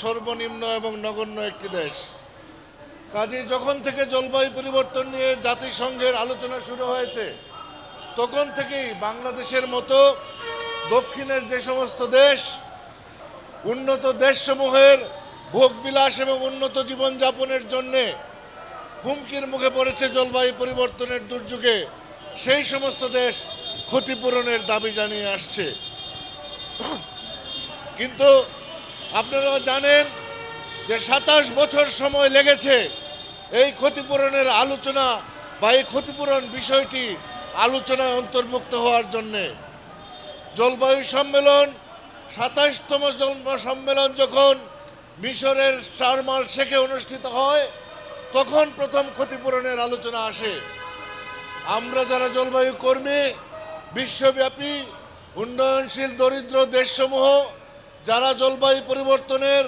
সর্বনিম্ন এবং নগণ্য একটি দেশ। কাজে যখন থেকে জলবায়ু পরিবর্তন নিয়ে জাতিসংঘের আলোচনা শুরু হয়েছে, তখন থেকেই বাংলাদেশের মতো দক্ষিণের যে সমস্ত দেশ, উন্নত দেশসমূহের ভোগবিলাস এবং উন্নত জীবনযাপনের জন্যে হুমকির মুখে পড়েছে জলবায়ু পরিবর্তনের দুর্যোগে, সেই সমস্ত দেশ ক্ষতিপূরণের দাবি জানিয়ে আসছে। কিন্তু আপনারা জানেন যে সাতাশ বছর সময় লেগেছে এই ক্ষতিপূরণের আলোচনা বা এই ক্ষতিপূরণ বিষয়টি আলোচনায় অন্তর্ভুক্ত হওয়ার জন্যে। জলবায়ু সম্মেলন সাতাইশতম সম্মেলন যখন মিশরের শারমাল শেখে অনুষ্ঠিত হয়, তখন প্রথম ক্ষতিপূরণের আলোচনা আসে। আমরা যারা জলবায়ু কর্মী, বিশ্বব্যাপী, উন্নয়নশীল, দরিদ্র দেশসমূহ যারা জলবায়ু পরিবর্তনের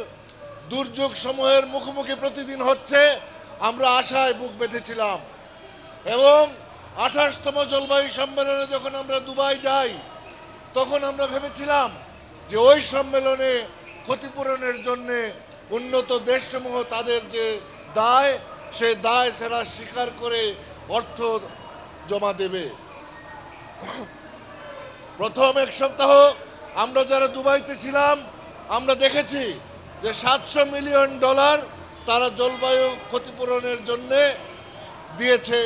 দুর্যোগ সমূহের মুখোমুখি প্রতিদিন হচ্ছে, আমরা আশায় বুক বেঁধেছিলাম। এবং আঠাশতম জলবায়ু সম্মেলনে যখন আমরা দুবাই যাই, তখন আমরা ভেবেছিলাম যে ওই সম্মেলনে ক্ষতিপূরণের জন্য উন্নত দেশসমূহ তাদের যে দায়, সে দায় সেরা স্বীকার করে অর্থ জমা দেবে। প্রথম এক সপ্তাহ আমরা যারা দুবাইতে ছিলাম, আমরা দেখেছি যে সাতশো মিলিয়ন ডলার তারা জলবায়ু ক্ষতিপূরণের জন্যে দিয়েছে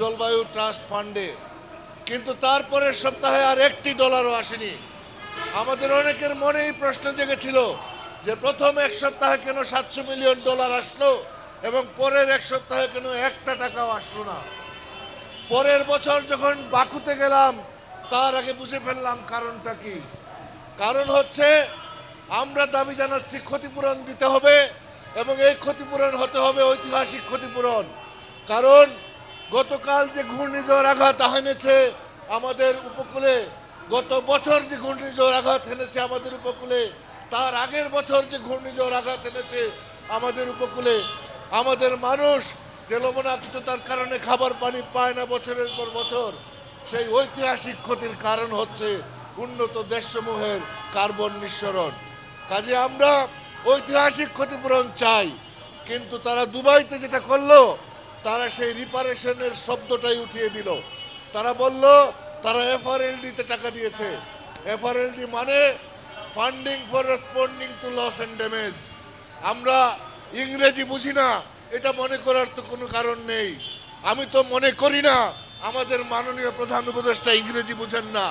জলবায়ু ট্রাস্ট ফান্ডে। কিন্তু তারপরের সপ্তাহে আর একটি ডলারও আসেনি। আমাদের অনেকের মনেই প্রশ্ন জেগেছিল যে প্রথম এক সপ্তাহে কেন সাতশো মিলিয়ন ডলার আসলো এবং পরের এক সপ্তাহে কেন একটা টাকাও আসলো না। পরের বছর যখন বাকুতে গেলাম, তার আগে বুঝে ফেললাম কারণটা কি? কারণ হচ্ছে আমরা দাবি জানাচ্ছি ক্ষতিপূরণ দিতে হবে এবং এই ক্ষতিপূরণ হতে হবে ঐতিহাসিক ক্ষতিপূরণ। কারণ গতকাল যে ঘূর্ণিঝড় আঘাত হেনেছে আমাদের উপকূলে, গত বছর যে ঘূর্ণিঝড় আঘাত হেনেছে আমাদের উপকূলে, তার আগের বছর যে ঘূর্ণিঝড় আঘাত এনেছে আমাদের উপকূলে, আমাদের মানুষ যে লবণাক্ততার কারণে খাবার পানি পায় না বছরের পর বছর, সেই ঐতিহাসিক ক্ষতির কারণ হচ্ছে উন্নত দেশসমূহের কার্বন নিঃসরণ। কাজে আমরা ঐতিহাসিক ক্ষতিপূরণ চাই, কিন্তু তারা দুবাইতে যেটা করল, তারা সেই রিপারেশনের শব্দটাই উঠিয়ে দিল। তারা বলল, তারা এফআরএলডিতে টাকা দিয়েছে। এফআরএলডি মানে funding for responding to loss and damage আমরা ইংরেজি বুঝি না, এটা মনে করার তো কোনো কারণ নেই। আমি তো মনে করি না, আমাদের মাননীয় প্রধান উপদেষ্টা ইংরেজি বুঝেন না।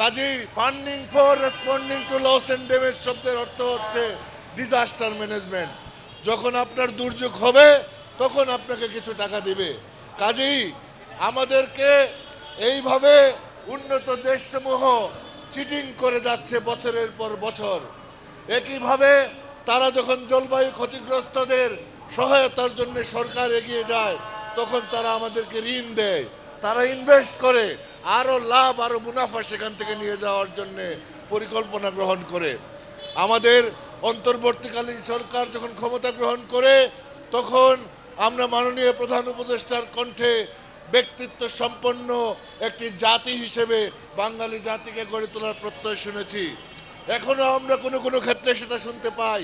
কাজেই funding for responding to loss and damage শব্দের অর্থ হচ্ছে ডিজাস্টার ম্যানেজমেন্ট যখন আপনার দুর্যোগ হবে, তখন আপনাকে কিছু টাকা দিবে। কাজেই আমাদেরকে এইভাবে উন্নত দেশসমূহ চিটিং করে যাচ্ছে বছরের পর বছর। একইভাবে তারা যখন জলবায়ু ক্ষতিগ্রস্তদের সহায়তার জন্য সরকার এগিয়ে যায়, তখন তারা আমাদেরকে ঋণ দেয়। তারা ইনভেস্ট করে আরও লাভ আরও মুনাফা সেখান থেকে নিয়ে যাওয়ার জন্য পরিকল্পনা গ্রহণ করে। আমাদের অন্তর্বর্তীকালীন সরকার যখন ক্ষমতা গ্রহণ করে, তখন আমরা মাননীয় প্রধান উপদেষ্টার কণ্ঠে ব্যক্তিত্ব সম্পন্ন একটি জাতি হিসেবে বাঙালি জাতিকে গড়ে তোলার প্রত্যয় শুনেছি। এখনও আমরা কোনো কোনো ক্ষেত্রে সেটা শুনতে পাই।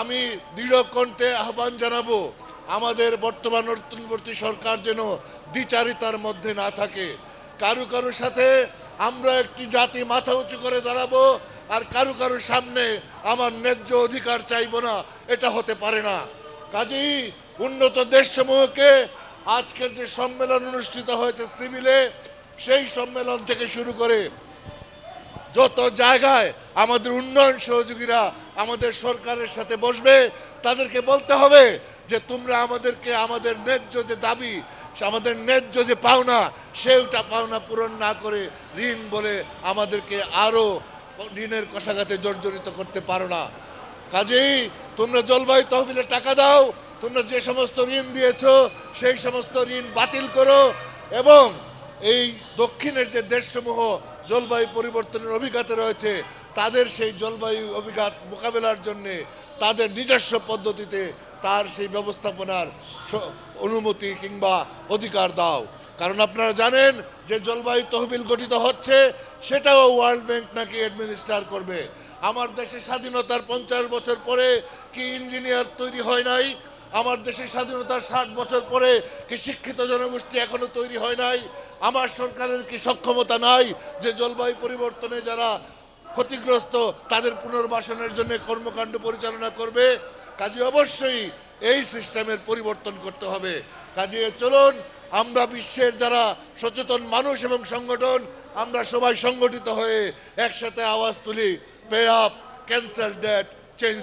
আমি দৃঢ় কণ্ঠে আহ্বান জানাব আমাদের বর্তমান অন্তর্বর্তী সরকার যেন দ্বিচারিতার মধ্যে না থাকে। কারু কারুর সাথে আমরা একটি জাতি মাথা উঁচু করে দাঁড়াবো, আর কারু কারুর সামনে আমার ন্যায্য অধিকার চাইব না, এটা হতে পারে না। কাজেই উন্নত দেশসমূহকে আজকের যে সম্মেলন অনুষ্ঠিত হয়েছে সিভিলে, সেই সম্মেলন থেকে শুরু করে যত জায়গায় আমাদের উন্নয়ন সহযোগীরা আমাদের সরকারের সাথে বসবে তাদেরকে বলতে হবে যে তোমরা আমাদেরকে, আমাদের ন্যায্য যে দাবি, আমাদের ন্যায্য যে পাওনা সেটা পাওনা পূরণ না করে ঋণ বলে আমাদেরকে আরও ঋণের কষাঘাতে জর্জরিত করতে পারো না। কাজেই তোমরা জলবায়ু তহবিলে টাকা দাও, তোমরা যে সমস্ত ঋণ দিয়েছ, সেই সমস্ত ঋণ বাতিল করো এবং এই দক্ষিণের যে দেশসমূহ জলবায়ু পরিবর্তনের অভিজ্ঞতা রয়েছে তাদের সেই জলবায়ু অভিঘাত মোকাবেলার জন্য তাদের নিজস্ব পদ্ধতিতে তার সেই ব্যবস্থাপনার অনুমতি কিংবা অধিকার দাও। কারণ আপনারা জানেন যে জলবায়ু তহবিল গঠিত হচ্ছে, সেটাও ওয়ার্ল্ড ব্যাংক নাকি অ্যাডমিনিস্টার করবে। আমার দেশে স্বাধীনতার পঞ্চাশ বছর পরে কি ইঞ্জিনিয়ার তৈরি হয় নাই? আমার দেশের স্বাধীনতার ষাট বছর পরে কি শিক্ষিত জনগোষ্ঠী এখনও তৈরি হয় নাই? আমার সরকারের কি সক্ষমতা নাই যে জলবায়ু পরিবর্তনে যারা ক্ষতিগ্রস্ত তাদের পুনর্বাসনের জন্য কর্মকাণ্ড পরিচালনা করবে। কাজে অবশ্যই এই সিস্টেমের পরিবর্তন করতে হবে। কাজে চলুন, আমরা বিশ্বের যারা সচেতন মানুষ এবং সংগঠন, আমরা সবাই সংগঠিত হয়ে একসাথে আওয়াজ তুলি, পে আপ, ক্যান্সেল ডেট